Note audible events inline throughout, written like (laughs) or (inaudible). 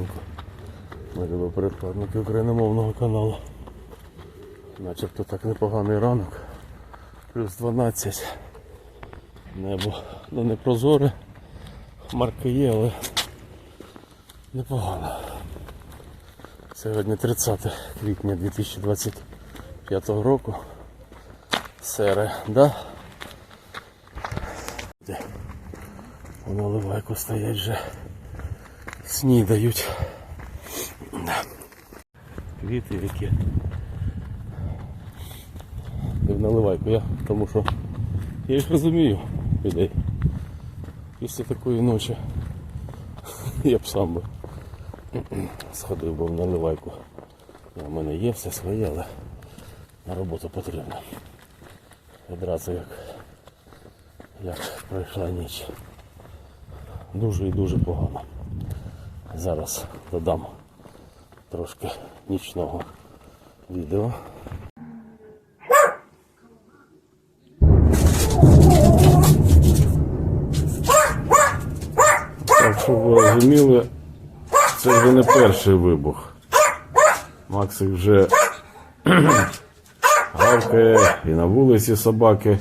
ранку. Ми любимо перекладники україномовного каналу. Начебто так непоганий ранок. Плюс 12. Небо ну не прозоре. Хмарки є, але непогано. Сьогодні 30 квітня 2025 року. Середа. Де? У наливайку стоять вже. Снідають. Да. Квіти які. Ти в наливайку я, тому що я їх розумію людей. Після такої ночі (laughs) я б сам би сходив би в наливайку. У мене є все своє, але на роботу потрібно. Одразу як, як пройшла ніч. Дуже і дуже погано. Зараз додам трошки нічного відео. Так, щоб ви розуміли, це вже не перший вибух. Максик вже гавкає і на вулиці собаки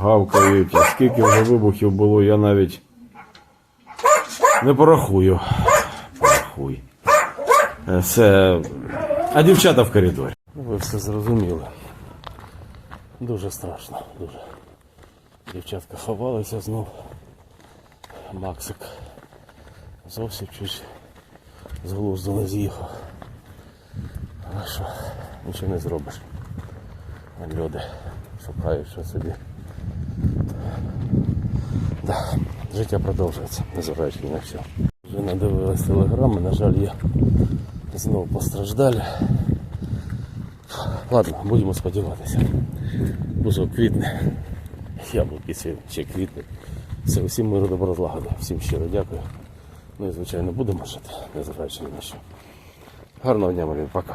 гавкають. І скільки вже вибухів було, я навіть не порахую. Порахуй. Е, Все. А дівчата в коридорі. Ви все зрозуміли. Дуже страшно, дуже. Дівчатка ховалися знов. Максик зовсім чуть з глузду не з'їхав. А що, нічого не зробиш. Люди шукають що собі. Да, життя продовжується, незважаючи на що. Вже надивились телеграми, на жаль, є знову постраждалі. Ладно, будемо сподіватися. Бузок квітне, яблуки ще, квітне. Все, усім миру добро злагоди. Всім щиро дякую. Ну і звичайно будемо жити, незважаючи на що. Гарного дня, Марія, пока.